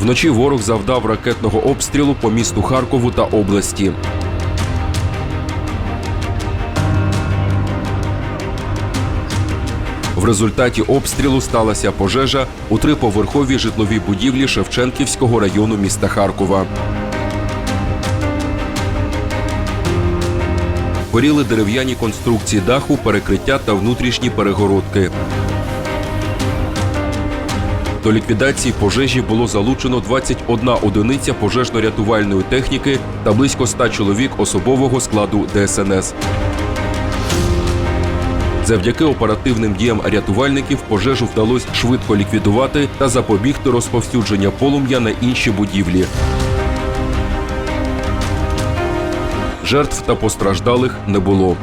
Вночі ворог завдав ракетного обстрілу по місту Харкову та області. В результаті обстрілу сталася пожежа у триповерховій житловій будівлі Шевченківського району міста Харкова. Горіли дерев'яні конструкції даху, перекриття та внутрішні перегородки. До ліквідації пожежі було залучено 21 одиниця пожежно-рятувальної техніки та близько 100 чоловік особового складу ДСНС. Завдяки оперативним діям рятувальників пожежу вдалося швидко ліквідувати та запобігти розповсюдження полум'я на інші будівлі. Жертв та постраждалих не було.